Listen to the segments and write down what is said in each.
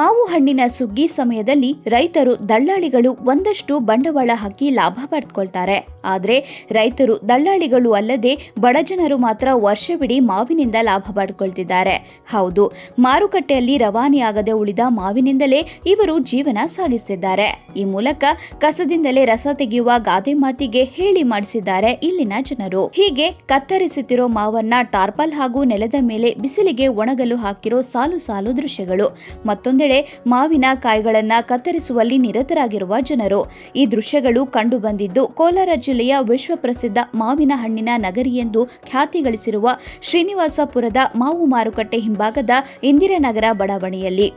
ಮಾವು ಹಣ್ಣಿನ ಸುಗ್ಗಿ ಸಮಯದಲ್ಲಿ ರೈತರು ದಳ್ಳಾಳಿಗಳು ಒಂದಷ್ಟು ಬಂಡವಾಳ ಹಾಕಿ ಲಾಭ ಪಡೆದುಕೊಳ್ತಾರೆ ಆದರೆ ರೈತರು ದಳ್ಳಾಳಿಗಳು ಅಲ್ಲದೆ ಬಡಜನರು ಮಾತ್ರ ವರ್ಷವಿಡೀ ಮಾವಿನಿಂದ ಲಾಭ ಪಡೆದುಕೊಳ್ತಿದ್ದಾರೆ ಹೌದು, ಮಾರುಕಟ್ಟೆಯಲ್ಲಿ ರವಾನೆಯಾಗದೆ ಉಳಿದ ಮಾವಿನಿಂದಲೇ ಇವರು ಜೀವನ ಸಾಗಿಸುತ್ತಿದ್ದಾರೆ ಈ ಮೂಲಕ ಕಸದಿಂದಲೇ ರಸ ತೆಗೆಯುವ ಗಾದೆ ಮಾತಿಗೆ ಹೇಳಿ ಮಾಡಿಸಿದ್ದಾರೆ ಇಲ್ಲಿನ ಜನರು. ಹೀಗೆ ಕತ್ತರಿಸುತ್ತಿರೋ ಮಾವನ್ನ ಟಾರ್ಪಲ್ ಹಾಗೂ ನೆಲದ ಮೇಲೆ ಬಿಸಿಲಿಗೆ ಒಣಗಲು ಹಾಕಿರೋ ಸಾಲು ಸಾಲು ದೃಶ್ಯಗಳು ಮತ್ತೊಂದೆಡೆ ಮಾವಿನ ಕಾಯಿಗಳನ್ನು ಕತ್ತರಿಸುವಲ್ಲಿ ನಿರತರಾಗಿರುವ ಜನರು. ಈ ದೃಶ್ಯಗಳು ಕಂಡುಬಂದಿದ್ದು ಕೋಲಾರ ಜಿಲ್ಲೆಯ ವಿಶ್ವಪ್ರಸಿದ್ಧ ಮಾವಿನ ಹಣ್ಣಿನ ನಗರಿ ಎಂದು ಖ್ಯಾತಿ ಗಳಿಸಿರುವ ಶ್ರೀನಿವಾಸಪುರದ ಮಾವು ಮಾರುಕಟ್ಟೆ ಹಿಂಭಾಗದ ಇಂದಿರಾನಗರ ಬಡಾವಣೆಯಲ್ಲಿ.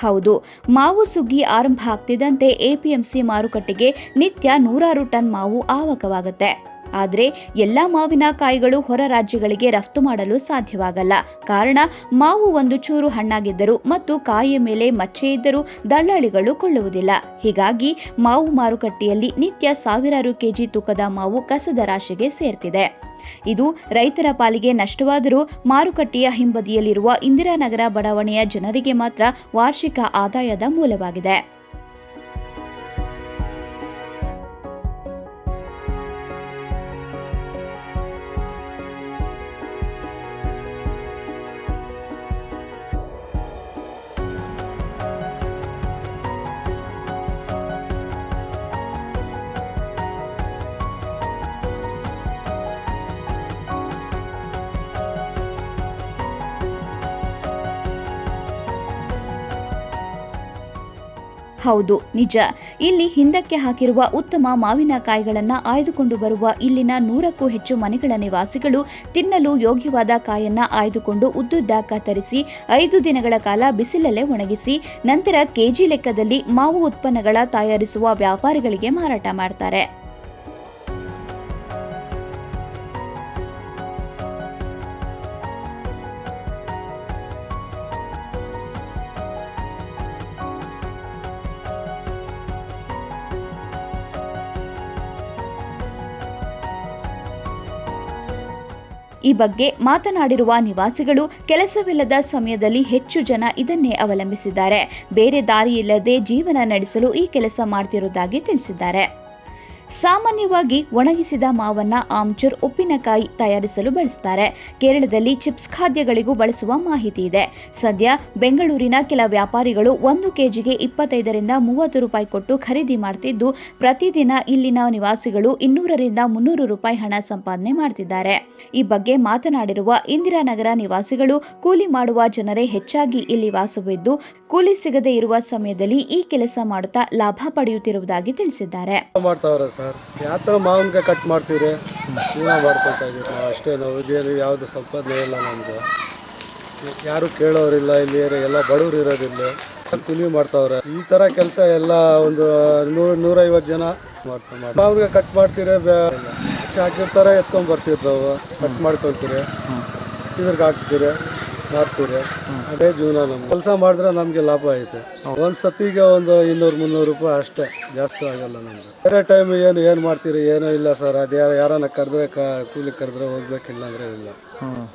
ಹೌದು, ಮಾವು ಸುಗ್ಗಿ ಆರಂಭ ಆಗ್ತಿದ್ದಂತೆ ಎಪಿಎಂಸಿ ಮಾರುಕಟ್ಟೆಗೆ ನಿತ್ಯ ನೂರಾರು ಟನ್ ಮಾವು ಆವಕವಾಗುತ್ತೆ. ಆದರೆ ಎಲ್ಲ ಮಾವಿನ ಕಾಯಿಗಳು ಹೊರ ರಾಜ್ಯಗಳಿಗೆ ರಫ್ತು ಮಾಡಲು ಸಾಧ್ಯವಾಗಲ್ಲ. ಕಾರಣ ಮಾವು ಒಂದು ಚೂರು ಹಣ್ಣಾಗಿದ್ದರೂ ಮತ್ತು ಕಾಯಿಯ ಮೇಲೆ ಮಚ್ಚೆ ಇದ್ದರೂ ದಳ್ಳಾಳಿಗಳು ಕೊಳ್ಳುವುದಿಲ್ಲ. ಹೀಗಾಗಿ ಮಾವು ಮಾರುಕಟ್ಟೆಯಲ್ಲಿ ನಿತ್ಯ ಸಾವಿರಾರು ಕೆಜಿ ತೂಕದ ಮಾವು ಕಸದ ರಾಶಿಗೆ ಸೇರ್ತಿದೆ. ಇದು ರೈತರ ಪಾಲಿಗೆ ನಷ್ಟವಾದರೂ ಮಾರುಕಟ್ಟೆಯ ಹಿಂಬದಿಯಲ್ಲಿರುವ ಇಂದಿರಾನಗರ ಬಡಾವಣೆಯ ಜನರಿಗೆ ಮಾತ್ರ ವಾರ್ಷಿಕ ಆದಾಯದ ಮೂಲವಾಗಿದೆ. ಹೌದು, ನಿಜ. ಇಲ್ಲಿ ಹಿಂದಕ್ಕೆ ಹಾಕಿರುವ ಉತ್ತಮ ಮಾವಿನಕಾಯಿಗಳನ್ನು ಆಯ್ದುಕೊಂಡು ಬರುವ ಇಲ್ಲಿನ ನೂರಕ್ಕೂ ಹೆಚ್ಚು ಮನೆಗಳ ನಿವಾಸಿಗಳು ತಿನ್ನಲು ಯೋಗ್ಯವಾದ ಕಾಯನ್ನ ಆಯ್ದುಕೊಂಡು ಉದ್ದುದ್ದ ಕತ್ತರಿಸಿ ಐದು ದಿನಗಳ ಕಾಲ ಬಿಸಿಲಲ್ಲೇ ಒಣಗಿಸಿ, ನಂತರ ಕೆಜಿ ಲೆಕ್ಕದಲ್ಲಿ ಮಾವು ಉತ್ಪನ್ನಗಳ ತಯಾರಿಸುವ ವ್ಯಾಪಾರಿಗಳಿಗೆ ಮಾರಾಟ ಮಾಡ್ತಾರೆ. ಈ ಬಗ್ಗೆ ಮಾತನಾಡಿರುವ ನಿವಾಸಿಗಳು ಕೆಲಸವಿಲ್ಲದ ಸಮಯದಲ್ಲಿ ಹೆಚ್ಚು ಜನ ಇದನ್ನೇ ಅವಲಂಬಿಸಿದ್ದಾರೆ. ಬೇರೆ ದಾರಿಯಿಲ್ಲದೆ ಜೀವನ ನಡೆಸಲು ಈ ಕೆಲಸ ಮಾಡ್ತಿರುವುದಾಗಿ ತಿಳಿಸಿದ್ದಾರೆ. ಸಾಮಾನ್ಯವಾಗಿ ಒಣಗಿಸಿದ ಮಾವನ್ನ ಆಮ್ಚೂರ್ ಉಪ್ಪಿನಕಾಯಿ ತಯಾರಿಸಲು ಬಳಸ್ತಾರೆ. ಕೇರಳದಲ್ಲಿ ಚಿಪ್ಸ್ ಖಾದ್ಯಗಳಿಗೂ ಬಳಸುವ ಮಾಹಿತಿ ಇದೆ. ಸದ್ಯ ಬೆಂಗಳೂರಿನ ಕೆಲ ವ್ಯಾಪಾರಿಗಳು ಒಂದು ಕೆಜಿಗೆ ಇಪ್ಪತ್ತೈದರಿಂದ ಮೂವತ್ತು ರೂಪಾಯಿ ಕೊಟ್ಟು ಖರೀದಿ ಮಾಡ್ತಿದ್ದು, ಪ್ರತಿದಿನ ಇಲ್ಲಿನ ನಿವಾಸಿಗಳು ಇನ್ನೂರರಿಂದ ಮುನ್ನೂರು ರೂಪಾಯಿ ಹಣ ಸಂಪಾದನೆ ಮಾಡ್ತಿದ್ದಾರೆ. ಈ ಬಗ್ಗೆ ಮಾತನಾಡಿರುವ ಇಂದಿರಾನಗರ ನಿವಾಸಿಗಳು, ಕೂಲಿ ಮಾಡುವ ಜನರೇ ಹೆಚ್ಚಾಗಿ ಇಲ್ಲಿ ವಾಸವಿದ್ದು ಕೂಲಿ ಸಿಗದೇ ಇರುವ ಸಮಯದಲ್ಲಿ ಈ ಕೆಲಸ ಮಾಡುತ್ತಾ ಲಾಭ ಪಡೆಯುತ್ತಿರುವುದಾಗಿ ತಿಳಿಸಿದ್ದಾರೆ. ಸರ್? ಕಟ್ ಮಾಡ್ತೀರಿ? ಇದ್ದೀರಾ ಅಷ್ಟೇ ಯಾವುದು ಸಂಪಾದನೆ ಇಲ್ಲ ಯಾರು ಕೇಳೋರಿಲ್ಲ, ಇಲ್ಲಿ ಎಲ್ಲ ಬಡವರು ಇರೋದಿಲ್ಲ ಕೂಲಿ ಮಾಡ್ತಾವ್ರೆ. ಈ ಥರ ಕೆಲಸ ಎಲ್ಲ ಒಂದು ನೂರ ನೂರೈವತ್ತು ಜನ ಮಾಡ್ತಾರೆ ಮಾವಿನಕಾಯಿ ಕಟ್ ಮಾಡ್ತೀರ ಬೇ ಎತ್ಕೊಂಡ್ ಬರ್ತಿರ್ತಾವ ಕಟ್ ಮಾಡ್ಕೊಳ್ತೀರಿ. ಇದ್ರಿಗೆ ಹಾಕ್ತೀರಿ. ಮಾರ್ತೀರಿ ಅದೇ ಜೀವನ ನಮ್ಗೆ ಕೆಲಸ ಮಾಡಿದ್ರೆ ನಮಗೆ ಲಾಭ ಐತೆ. ಒಂದ್ ಸತಿಗೆ ಒಂದು ಇನ್ನೂರು ಮುನ್ನೂರು ರೂಪಾಯಿ ಅಷ್ಟೇ. ಜಾಸ್ತಿ ಆಗಲ್ಲ ನಮ್ಗೆ. ಬೇರೆ ಟೈಮ್ ಏನು ಏನು ಮಾಡ್ತೀರಿ? ಏನೂ ಇಲ್ಲ ಸರ್. ಅದು ಯಾರು, ಯಾರನ್ನ ಕರೆದ್ರೆ ಕೂಲಿ ಕರೆದ್ರೆ ಹೋಗ್ಬೇಕಿಲ್ಲ ಅಂದ್ರೆ ಇಲ್ಲ.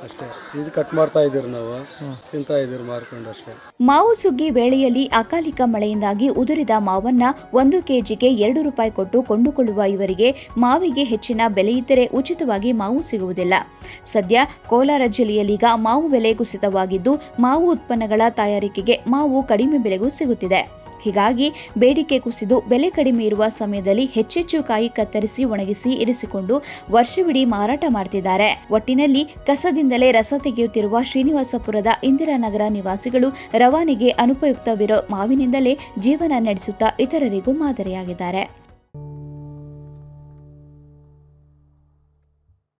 ಅಷ್ಟೇ. ಇದು ಕಟ್ ಮಾಡ್ತಾ ಇದ್ದೀರಿ ನಾವು. ತಿಂತಾ ಇದ್ದೀರಿ ಮಾರ್ಕೊಂಡು ಅಷ್ಟೇ. ಮಾವು ಸುಗ್ಗಿ ವೇಳೆಯಲ್ಲಿ ಅಕಾಲಿಕ ಮಳೆಯಿಂದಾಗಿ ಉದುರಿದ ಮಾವನ್ನ ಒಂದು ಕೆಜಿಗೆ ಎರಡು ರೂಪಾಯಿ ಕೊಟ್ಟು ಕೊಂಡುಕೊಳ್ಳುವ ಇವರಿಗೆ ಮಾವಿಗೆ ಹೆಚ್ಚಿನ ಬೆಲೆಯಿದ್ದರೆ ಉಚಿತವಾಗಿ ಮಾವು ಸಿಗುವುದಿಲ್ಲ. ಸದ್ಯ ಕೋಲಾರ ಜಿಲ್ಲೆಯಲ್ಲೀಗ ಮಾವು ಬೆಲೆ ಕುಸಿತವಾಗಿದ್ದು ಮಾವು ಉತ್ಪನ್ನಗಳ ತಯಾರಿಕೆಗೆ ಮಾವು ಕಡಿಮೆ ಬೆಲೆಗೂ ಸಿಗುತ್ತಿದೆ. ಹೀಗಾಗಿ ಬೇಡಿಕೆ ಕುಸಿದು ಬೆಲೆ ಕಡಿಮೆ ಇರುವ ಸಮಯದಲ್ಲಿ ಹೆಚ್ಚೆಚ್ಚು ಕಾಯಿ ಕತ್ತರಿಸಿ ಒಣಗಿಸಿ ಇರಿಸಿಕೊಂಡು ವರ್ಷವಿಡೀ ಮಾರಾಟ ಮಾಡ್ತಿದ್ದಾರೆ. ಒಟ್ಟಿನಲ್ಲಿ ಕಸದಿಂದಲೇ ರಸ ತೆಗೆಯುತ್ತಿರುವ ಶ್ರೀನಿವಾಸಪುರದ ಇಂದಿರಾನಗರ ನಿವಾಸಿಗಳು ರವಾನೆಗೆ ಅನುಪಯುಕ್ತವಿರೋ ಮಾವಿನಿಂದಲೇ ಜೀವನ ನಡೆಸುತ್ತಾ ಇತರರಿಗೂ ಮಾದರಿಯಾಗಿದ್ದಾರೆ.